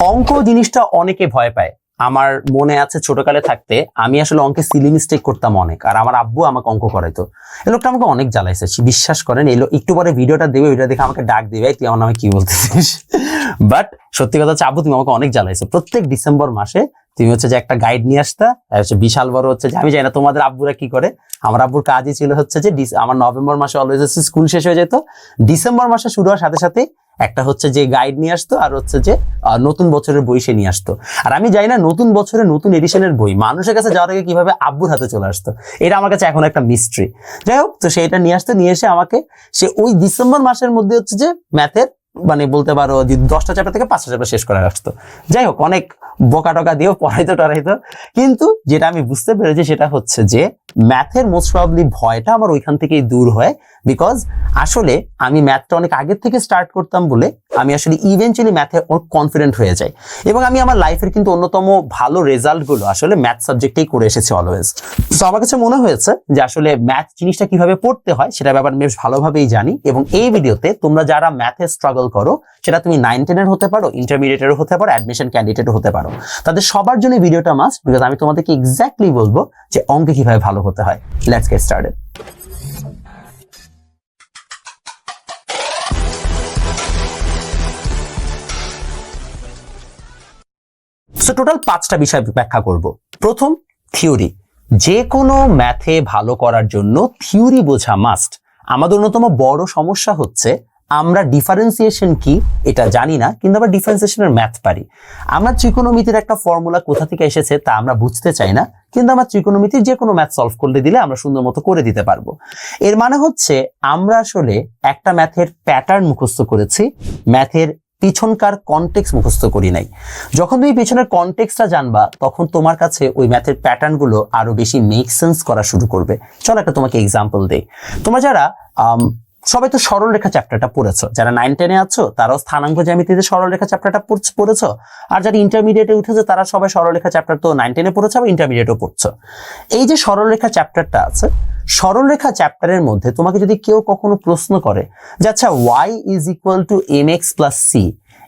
অঙ্ক জিনিসটা অনেকে ভয় পায়। আমার মনে আছে ছোটকালে থাকতে আমি আসলে অঙ্কে সিলি মিস্টেক করতাম অনেক, আর আমার আব্বু আমাকে অঙ্ক করাইতো। এই লোকটা আমাকে অনেক জ্বালাইছে বিশ্বাস করেন, এই লোক একটু পরে ভিডিওটা দেবে ভিডিও দেখে আমাকে ডাক দিবে তুই আমার নামে কি বলতেছিস? বাট সত্যি কথা হচ্ছে, আব্বু তুমি আমাকে অনেক জ্বালাইছো। প্রত্যেক ডিসেম্বর মাসে তুমি হচ্ছে যে একটা গাইড নিয়ে আসতা হচ্ছে বিশাল বড় হচ্ছে যে, আমি জানি না তোমাদের আব্বুরা কি করে। আমার আব্বুর কাজই ছিল হচ্ছে যে আমার নভেম্বর মাসে অলওয়েজ হচ্ছে স্কুল শেষ হয়ে যেত। ডিসেম্বর মাসে শুরু হওয়ার সাথে সাথে একটা হচ্ছে যে গাইড নিয়ে আসতো, আর হচ্ছে যে নতুন বছরের বই সে নিয়ে আসতো। আর আমি জানি না নতুন বছরে নতুন এডিশনের বই মানুষের কাছে যাওয়ার আগে কীভাবে আব্বুর হাতে চলে আসতো। এটা আমার কাছে এখন একটা মিস্ট্রি যাই হোক, তো সেটা নিয়ে আসতো, নিয়ে এসে আমাকে সে ওই ডিসেম্বর মাসের মধ্যে হচ্ছে যে ম্যাথের মানে বলতে পারো যে দশটা চ্যাপ্টার থেকে পাঁচটা চ্যাপ্টার শেষ করে আসতো যাই হোক, অনেক বোকা টকা দিয়েও পড়াইতো, টড়াইতো। কিন্তু যেটা আমি বুঝতে পেরেছি সেটা হচ্ছে যে ম্যাথের মোস্ট প্রবলি ভয়টা আমার ওইখান থেকেই দূর হয় বিকজ আসলে আমি ম্যাথটা অনেক আগের থেকে স্টার্ট করতাম বলে আমি আসলে ইভেন্চুয়ালি ম্যাথে কনফিডেন্ট হয়ে যাই। এবং আমি আমার লাইফের কিন্তু অন্যতম ভালো রেজাল্টগুলো আসলে ম্যাথ সাবজেক্টেই করে এসেছি অলওয়েজ তো আমার কাছে মনে হয়েছে যে আসলে ম্যাথ জিনিসটা কীভাবে পড়তে হয় সেটা ব্যাপারে বেশ ভালোভাবেই জানি। এবং এই ভিডিওতে তোমরা যারা ম্যাথে স্ট্রাগল করো, সেটা তুমি নাইন টেনের হতে পারো ইন্টারমিডিয়েটেরও হতে পারো অ্যাডমিশন ক্যান্ডিডেটও হতে পারো। তাদের সবার জন্য ভিডিওটা মাস্ট বিকজ আমি তোমাদেরকে এক্স্যাক্টলি বলব যে অঙ্কে কীভাবে ভালো হতে হয়। Let's get started so total পাঁচটা বিষয় ব্যাখ্যা করব। প্রথম থিওরি যে কোনো ম্যাথে ভালো করার জন্য থিওরি বোঝা মাস্ট আমাদের অন্যতম বড় সমস্যা হচ্ছে, আমরা ডিফারেন্সিয়েশন কি এটা জানি না, কিন্তু আমরা ডিফারেন্সিয়েশনের ম্যাথ পারি। আমরা ত্রিকোণমিতির একটা ফর্মুলা কোথা থেকে এসেছে তা আমরা বুঝতে চাই না, কিন্তু আমরা ত্রিকোণমিতির যে কোনো ম্যাথ সলভ করলে দিলে আমরা সুন্দর মতো করে দিতে পারব। এর মানে হচ্ছে, আমরা আসলে একটা ম্যাথের প্যাটার্ন মুখস্থ করেছি ম্যাথের পিছনকার কনটেক্স মুখস্থ করি নাই। যখন তুমি পিছনের কনটেক্সটা জানবা, তখন তোমার কাছে ওই ম্যাথের প্যাটার্নগুলো আরও বেশি মেক সেন্স করা শুরু করবে। চলো একটা তোমাকে এক্সাম্পল দেই। তোমরা যারা সবাই তো সরলরেখা চ্যাপ্টারটা পড়েছো। যারা নাইন টেনে আছো, তারাও স্থানাঙ্ক জ্যামিতিতে সরলরেখা চ্যাপ্টারটা পড়ছ- পড়েছো। আর যারা ইন্টারমিডিয়েটে উঠেছে, তারা সবাই সরলরেখা চ্যাপ্টার তো নাইন টেনে পড়েছো আবার ইন্টারমিডিয়েটও পড়ছো। এই যে সরলরেখা চ্যাপ্টারটা আছে সরলরেখা চ্যাপ্টারের মধ্যে তোমাকে যদি কেউ কখনো প্রশ্ন করে যে আচ্ছা Y is equal to M X plus C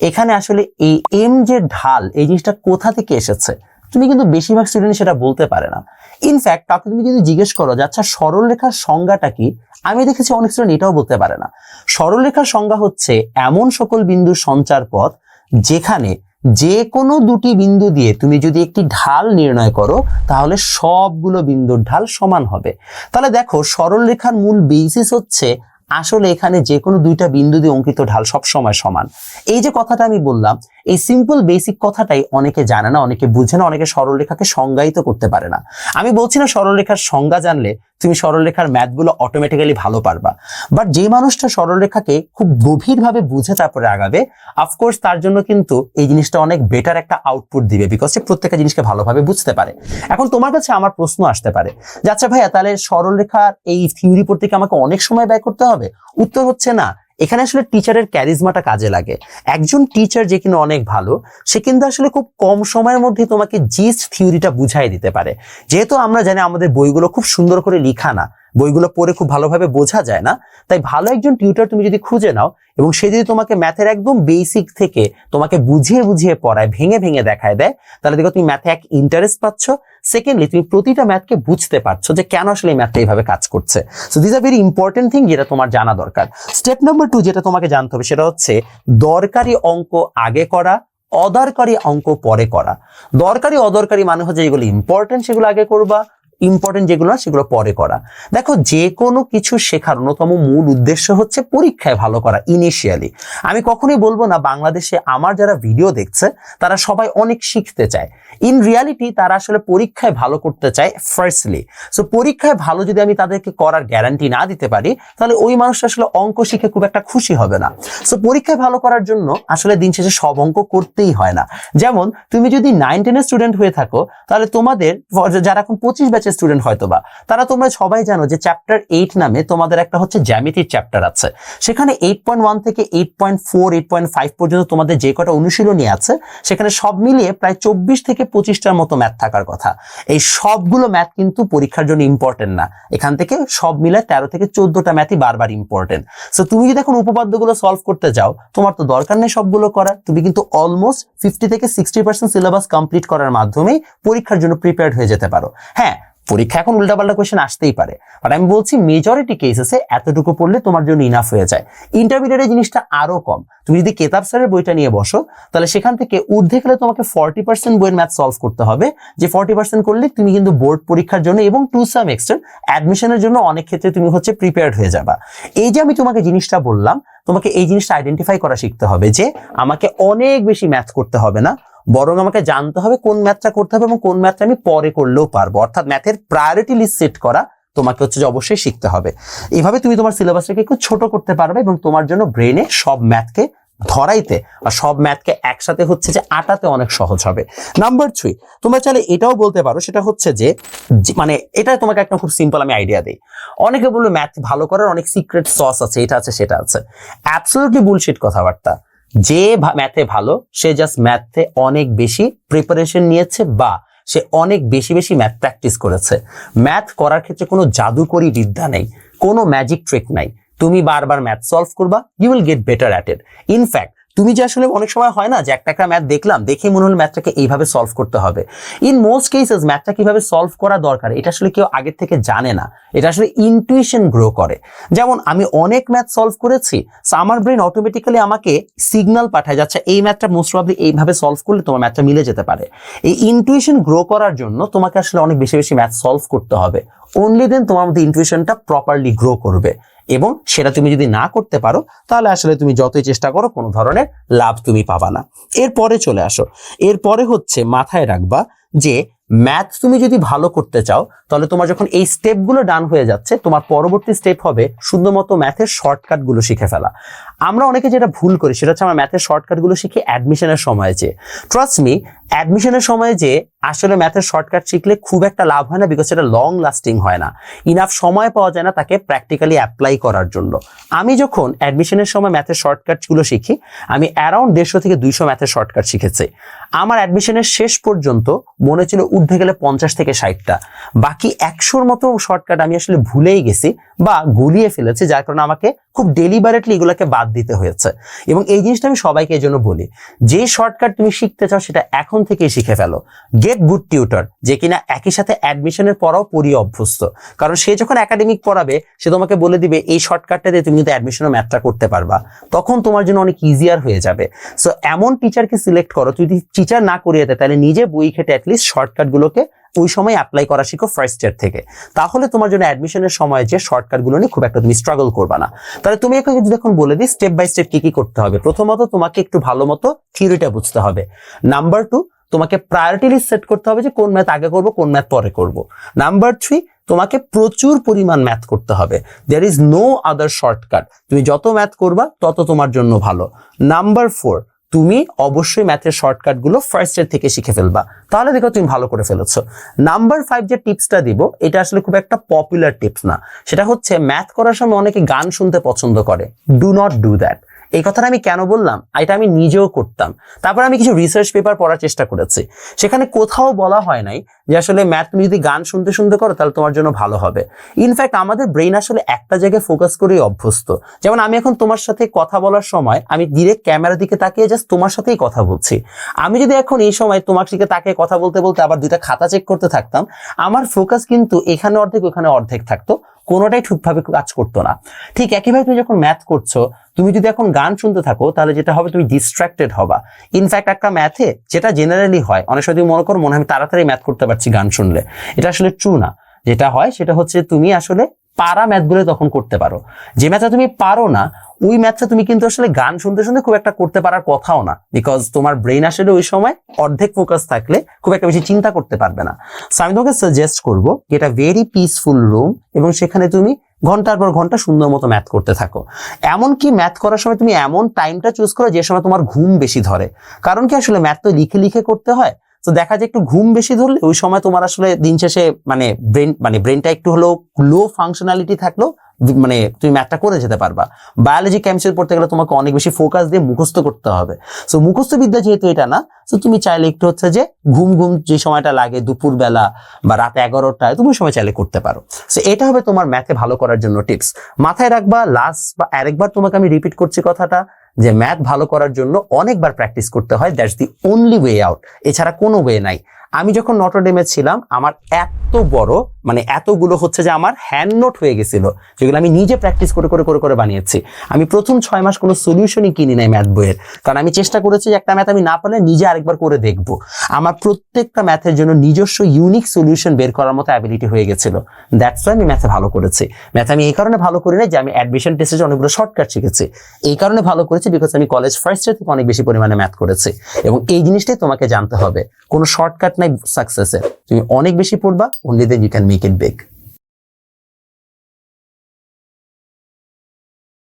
এখানে আসলে এই এম যে ঢাল, এই জিনিসটা কোথা থেকে এসেছে? তুমি কিন্তু বেশিরভাগ স্টুডেন্ট সেটা বলতে পারে না। ইনফ্যাক্ট কাউকে তুমি যদি জিজ্ঞেস করো যে আচ্ছা সরলরেখার সংজ্ঞাটা কি? আমি দেখেছি অনেক স্টুডেন্ট এটাও বলতে পারে না। সরলরেখার সংজ্ঞা হচ্ছে এমন সকল বিন্দুর সঞ্চার পথ যেখানে যে কোনো দুটি বিন্দু দিয়ে তুমি যদি একটি ঢাল নির্ণয় করো, তাহলে সবগুলো বিন্দুর ঢাল সমান হবে। তাহলে দেখো সরল রেখার মূল বেসিস হচ্ছে আসলে এখানে যে কোনো দুইটা বিন্দু দিয়ে অঙ্কিত ঢাল সবসময় সমান। এই যে কথাটা আমি বললাম এই সিম্পল বেসিক কথাটাই অনেকে জানে না, অনেকে বুঝে না, অনেকে সরলরেখাকে সংজ্ঞায়িত করতে পারে না। আমি বলছি না সরলরেখার সংজ্ঞা জানলে তুমি সরলরেখার ম্যাথগুলো অটোমেটিক্যালি ভালো পারবা। বাট যে মানুষটা সরলরেখাকে খুব গভীরভাবে বুঝে তারপরে আগাবে অফকোর্স তার জন্য কিন্তু এই জিনিসটা অনেক বেটার একটা আউটপুট দিবে বিকজ সে প্রত্যেকটা জিনিসকে ভালোভাবে বুঝতে পারে। এখন তোমার কাছে আমার প্রশ্ন আসতে পারে, যে আচ্ছা ভাইয়া তাহলে সরলরেখার এই থিওরি পড়তে কি আমাকে অনেক সময় ব্যয় করতে হবে? উত্তর হচ্ছে না। এখানে আসলে টিচারের ক্যারিজমাটা কাজে লাগে। একজন টিচার যে কিনা অনেক ভালো, সে কিন্তু আসলে খুব কম সময়ের মধ্যে তোমাকে জিস্ট থিওরিটা বুঝাই দিতে পারে। যেহেতু আমরা জানি আমাদের বইগুলো খুব সুন্দর করে লিখা না বইগুলো পড়ে খুব ভালোভাবে বোঝা যায় না। তাই ভালো একজন টিউটার তুমি যদি খুঁজে নাও এবং সে যদি তোমাকে ম্যাথের একদম বেসিক থেকে তোমাকে বুঝিয়ে বুঝিয়ে পড়ায়, ভেঙে ভেঙে দেখায় দেয়, তাহলে দেখো তুমি ম্যাথে এক ইন্টারেস্ট পাচ্ছ। সেকেন্ডলি তুমি প্রতিটা ম্যাথকে বুঝতে পারছ যে কেন আসলে এই ম্যাথটা এইভাবে কাজ করছে। So this are very important thing যেটা তোমার জানা দরকার। স্টেপ নাম্বার টু যেটা তোমাকে জানতে হবে সেটা হচ্ছে দরকারি অঙ্ক আগে করা, অদরকারি অঙ্ক পরে করা। দরকারি অদরকারি মানে হচ্ছে যেগুলো ইম্পর্টেন্ট সেগুলো আগে করবা ইম্পর্টেন্ট যেগুলো সেগুলো পরে করা। দেখো যে কোনো কিছু শেখার অন্যতম মূল উদ্দেশ্য হচ্ছে পরীক্ষায় ভালো করা ইনিশিয়ালি আমি কখনোই বলব না, বাংলাদেশে আমার যারা ভিডিও দেখছে, তারা সবাই অনেক শিখতে চায়। ইন রিয়ালিটি তারা আসলে পরীক্ষায় ভালো করতে চায় ফার্স্টলি সো পরীক্ষায় ভালো যদি আমি তাদেরকে করার গ্যারান্টি না দিতে পারি, তাহলে ওই মানুষটা আসলে অঙ্ক শিখে খুব একটা খুশি হবে না। সো পরীক্ষায় ভালো করার জন্য আসলে দিন শেষে সব অঙ্ক করতেই হয় না। যেমন, তুমি যদি নাইন টেনের স্টুডেন্ট হয়ে থাকো, তাহলে তোমাদের, যারা এখন পঁচিশ ব্যাচের স্টুডেন্ট হয়তো বা তারা তোমরা সবাই জানো যে চ্যাপ্টার এইট নামে তোমাদের একটা হচ্ছে জ্যামিতির চ্যাপ্টার আছে। সেখানে এইট পয়েন্ট ওয়ান থেকে eight point four eight point five পর্যন্ত তোমাদের যে কটা অনুশীলনী আছে, সেখানে সব মিলিয়ে প্রায় চব্বিশ থেকে পঁচিশটার মতো ম্যাথ থাকার কথা। এই সবগুলো ম্যাথ কিন্তু পরীক্ষার জন্য ইম্পর্টেন্ট না। এখান থেকে সব মিলে তেরো থেকে চোদ্দটা ম্যাথই বারবার ইম্পর্টেন্ট সো তুমি যদি এখন উপপাদ্যগুলো সলভ করতে যাও, তোমার তো দরকার নেই সবগুলো করার। তুমি কিন্তু অলমোস্ট ফিফটি থেকে সিক্সটি পার্সেন্ট সিলেবাস কমপ্লিট করার মাধ্যমেই পরীক্ষার জন্য প্রিপেয়ার্ড হয়ে যেতে পারো। হ্যাঁ পরীক্ষা এখন উল্টাপাল্টা কোয়েশ্চেন আসতেই পারে। বাট আমি বলছি মেজরিটি কেস কেসেসে এতটুকু পড়লে তোমার জন্য ইনাফ হয়ে যায়। ইন্টারমিডিয়েটের জিনিসটা আরও কম। তুমি যদি কেতাব স্যারের বইটা নিয়ে বসো, তাহলে সেখান থেকে ঊর্ধ্বে গেলে তোমাকে ফর্টি পার্সেন্ট বইয়ের ম্যাথ সলভ করতে হবে। যে ফর্টি পার্সেন্ট করলে তুমি কিন্তু বোর্ড পরীক্ষার জন্য এবং টু সাম এক্সটেন্ট অ্যাডমিশনের জন্য অনেক ক্ষেত্রে তুমি হচ্ছে প্রিপেয়ার্ড হয়ে যাবা। এই যে আমি তোমাকে জিনিসটা বললাম, তোমাকে এই জিনিসটা আইডেন্টিফাই করা শিখতে হবে যে আমাকে অনেক বেশি ম্যাথ করতে হবে না। বরং আমাকে জানতে হবে কোন ম্যাথটা করতে হবে এবং কোন ম্যাথটা আমি পরে করলেও পারব। অর্থাৎ ম্যাথের প্রায়োরিটি লিস্ট সেট করা তোমাকে হচ্ছে যে অবশ্যই শিখতে হবে। এভাবে তুমি তোমার সিলেবাসটাকে একটু ছোট করতে পারবে এবং তোমার জন্য ব্রেনে সব ম্যাথকে ধরাইতে বা সব ম্যাথকে একসাথে হচ্ছে যে আটাতে অনেক সহজ হবে। নাম্বার থ্রি তোমরা চাইলে এটাও বলতে পারো, সেটা হচ্ছে যে মানে এটা তোমাকে একটা খুব সিম্পল আমি আইডিয়া দিই। অনেকে বলল ম্যাথ ভালো করার অনেক সিক্রেট সস আছে, এটা আছে, সেটা আছে। অ্যাবসলিউটলি বুলশিট কথাবার্তা। যে ম্যাথে ভালো, সে জাস্ট ম্যাথে অনেক বেশি প্রিপারেশন নিয়েছে বা সে অনেক বেশি বেশি ম্যাথ প্র্যাকটিস করেছে। ম্যাথ করার ক্ষেত্রে কোনো জাদুকরি বিদ্যা নেই, কোনো ম্যাজিক ট্রিক নাই। তুমি বারবার ম্যাথ সলভ করবা you will get better at it in fact তুমি যে আসলে অনেক সময় হয় না যে একটা একটা ম্যাথ দেখলাম, দেখে মনে হলো ম্যাথটাকে এইভাবে সলভ করতে হবে। ইন মোস্ট কেসেস ম্যাথটা কীভাবে সলভ করা দরকার, এটা আসলে কেউ আগের থেকে জানে না। এটা আসলে ইনটুইশন গ্রো করে। যেমন, আমি অনেক ম্যাথ সলভ করেছি আমার ব্রেন অটোমেটিক্যালি আমাকে সিগন্যাল পাঠায় যাচ্ছে এই ম্যাথটা মোস্ট প্রবলি এইভাবে সলভ করলে তোমার ম্যাথটা মিলে যেতে পারে। এই ইনটুইশন গ্রো করার জন্য তোমাকে আসলে অনেক বেশি বেশি ম্যাথ সলভ করতে হবে। অনলি দেন তোমার মধ্যে ইনটিউশনটা প্রপারলি গ্রো করবে। এবং সেটা তুমি যদি না করতে পারো, তাহলে আসলে তুমি যতই চেষ্টা করো, কোনো ধরনের লাভ তুমি পাবা না। এরপরে চলে আসো। এরপরে হচ্ছে মাথায় রাখবা যে ম্যাথ তুমি যদি ভালো করতে চাও, তাহলে তোমার যখন এই স্টেপগুলো ডান হয়ে যাচ্ছে, তোমার পরবর্তী স্টেপ হবে শুধুমাত্র ম্যাথের শর্টকাটগুলো শিখে ফেলা। আমরা অনেকে যেটা ভুল করি, সেটা হচ্ছে আমরা ম্যাথের শর্টকাটগুলো শিখি অ্যাডমিশনের সময় যে ট্রাস্ট মি অ্যাডমিশনের সময় যে আসলে ম্যাথের শর্টকাট শিখলে খুব একটা লাভ হয় না বিকজ সেটা লং লাস্টিং হয় না। ইনাফ সময় পাওয়া যায় না তাকে প্র্যাকটিক্যালি অ্যাপ্লাই করার জন্য। আমি যখন অ্যাডমিশনের সময় ম্যাথের শর্টকাটগুলো শিখি, আমি অ্যারাউন্ড দেড়শো থেকে দুইশো ম্যাথের শর্টকাট শিখেছি। আমার অ্যাডমিশনের শেষ পর্যন্ত মনে ছিল ঊর্ধ্বে গেলে পঞ্চাশ থেকে ষাটটা। বাকি একশোর মতো শর্টকাট আমি আসলে ভুলেই গেছি বা গুলিয়ে ফেলেছি, যার কারণে আমাকে খুব ডেলিবারেটলি এগুলোকে বাদ দিতে হয়েছে। এবং এই জিনিসটা আমি সবাইকে এই জন্য বলি, যে শর্টকাট তুমি শিখতে চাও সেটা এখন থেকেই শিখে ফেলো। গেট গুড টিউটর যে কিনা একই সাথে অ্যাডমিশনের পড়াও পড়িয়ে অভ্যস্ত। কারণ সে যখন একাডেমিক পড়াবে, সে তোমাকে বলে দিবে, এই শর্টকাটটা দিয়ে তুমি কিন্তু অ্যাডমিশনের ম্যাথটা করতে পারবা। তখন তোমার জন্য অনেক ইজিয়ার হয়ে যাবে। সো এমন টিচারকে সিলেক্ট করো, যদি টিচার না করিয়ে দেয়, তাহলে নিজে বই খেটে অ্যাটলিস্ট শর্টকাটগুলোকে ওই সময় অ্যাপ্লাই করা শিখো ফার্স্ট ইয়ার থেকে। তাহলে তোমার জন্য অ্যাডমিশনের সময় যে শর্টকাটগুলো নিয়ে খুব একটা তুমি স্ট্রাগল করবা না। তাহলে তুমি এখন যদি এখন বলে দিই স্টেপ বাই স্টেপ কি কি করতে হবে? প্রথমত তোমাকে একটু ভালো মতো থিওরিটা বুঝতে হবে। নাম্বার টু তোমাকে প্রায়োরিটি লিস্ট সেট করতে হবে যে কোন ম্যাথ আগে করব, কোন ম্যাথ পরে করব। নাম্বার থ্রি তোমাকে প্রচুর পরিমাণ ম্যাথ করতে হবে। There is no other shortcut তুমি যত ম্যাথ করবা, তত তোমার জন্য ভালো। নাম্বার ফোর তুমি অবশ্যই ম্যাথের শর্টকাটগুলো ফার্স্ট ইয়ার থেকে শিখে ফেলবা। তাহলে দেখো তুমি ভালো করে ফেলেছো। নাম্বার ফাইভ যে টিপসটা দিব, এটা আসলে খুব একটা পপুলার টিপস না। সেটা হচ্ছে ম্যাথ করার সময় অনেকে গান শুনতে পছন্দ করে। ডু নট ডু দ্যাট এই কথাটা আমি কেন বললাম? এটা আমি নিজেও করতাম। তারপর আমি কিছু রিসার্চ পেপার পড়ার চেষ্টা করেছি। সেখানে কোথাও বলা হয় নাই যে আসলে, ম্যাথ, তুমি যদি গান শুনতে শুনতে করো, তাহলে তোমার জন্য ভালো হবে। ইনফ্যাক্ট আমাদের ব্রেন আসলে একটা জায়গায় ফোকাস করেই অভ্যস্ত। যেমন আমি এখন তোমার সাথে কথা বলার সময়, আমি ডিরেক্ট ক্যামেরার দিকে তাকিয়ে জাস্ট তোমার সাথেই কথা বলছি। আমি যদি এখন এই সময় তোমার দিকে তাকিয়ে কথা বলতে বলতে আবার দুইটা খাতা চেক করতে থাকতাম, আমার ফোকাস কিন্তু এখানে অর্ধেক, ওখানে অর্ধেক থাকতো। কোনোটাই ঠিকভাবে কাজ করতো না। ঠিক একইভাবে তুমি যখন ম্যাথ করছ, তুমি যদি এখন গান শুনতে থাকো, তাহলে যেটা হবে তুমি ডিস্ট্র্যাক্টেড হবা। ইনফ্যাক্ট একটা ম্যাথে যেটা জেনারেলি হয়, অনেক সময় তুমি মনে করো, মনে হয় আমি তাড়াতাড়ি ম্যাথ করতে পারছি গান শুনলে। এটা আসলে ট্রু না। যেটা হয়, সেটা হচ্ছে তুমি আসলে পারা ম্যাথগুলো তখন করতে পারো। যে ম্যাথটা তুমি পারো না, ওই ম্যাথটা তুমি কিন্তু আসলে গান শুনতে শুনতে খুব একটা করতে পারার কথাও না। বিকজ তোমার ব্রেন আসলে ওই সময় অর্ধেক ফোকাস থাকলে খুব একটা বেশি চিন্তা করতে পারবে না। সো আমি তোমাকে সাজেস্ট করব এটা ভেরি পিসফুল রুম এবং সেখানে তুমি ঘণ্টার পর ঘণ্টা সুন্দর মতো ম্যাথ করতে থাকো। এমনকি ম্যাথ করার সময় তুমি এমন টাইমটা চুজ করো যে সময় তোমার ঘুম বেশি ধরে। কারণ কি আসলে ম্যাথ তো লিখে লিখে করতে হয়। তো দেখা যায় একটু ঘুম বেশি ধরলে ওই সময় তোমার আসলে দিন শেষে মানে ব্রেন মানে ব্রেনটা একটু হলেও লো ফাংশনালিটি থাকলেও মানে তুমি ম্যাথটা করে যেতে পারবা। বায়োলজি কেমিস্ট্রি পড়তে গেলে তোমাকে অনেক বেশি ফোকাস দিয়ে মুখস্থ করতে হবে। সো মুখস্থ বিদ্যা যেহেতু এটা না তো তুমি চাইলে একটু হচ্ছে যে ঘুম ঘুম যে সময়টা লাগে দুপুর বেলা বা রাত এগারোটায়, তুমি সময় চাইলে করতে পারো। সো এটা হবে তোমার ম্যাথে ভালো করার জন্য টিপস মাথায় রাখবা লাস্ট বা আরেকবার তোমাকে আমি রিপিট করছি কথাটা যে ম্যাথ ভালো করার জন্য অনেকবার প্র্যাকটিস করতে হয় that's the only way out এছাড়া কোনো ওয়ে নাই। আমি যখন নটরডেমে ছিলাম, আমার এত বড় মানে এতগুলো হচ্ছে যে আমার হ্যান্ড নোট হয়ে গেছিল, যেগুলো আমি নিজে প্র্যাকটিস করে করে করে করে বানিয়েছি। আমি প্রথম ছয় মাস কোনো সলিউশনই কিনি নাই ম্যাথ বইয়ের। কারণ আমি চেষ্টা করেছি যে একটা ম্যাথ আমি না পারলে নিজে আরেকবার করে দেখব। আমার প্রত্যেকটা ম্যাথের জন্য নিজস্ব ইউনিক সলিউশন বের করার মতো অ্যাবিলিটি হয়ে গেছিল। দ্যাটস আমি ম্যাথে ভালো করেছি। ম্যাথ আমি এই কারণে ভালো করি না যে আমি অ্যাডমিশন টেস্টে যে অনেকগুলো শর্টকাট শিখেছি। এই কারণে ভালো করেছি বিকজ আমি কলেজ ফার্স্ট ইয়ার থেকে অনেক বেশি পরিমাণে ম্যাথ করেছি। এবং এই জিনিসটাই তোমাকে জানতে হবে। কোনো শর্টকাট নাই সাকসেসের তুমি অনেক বেশি পড়বা only then you can make it big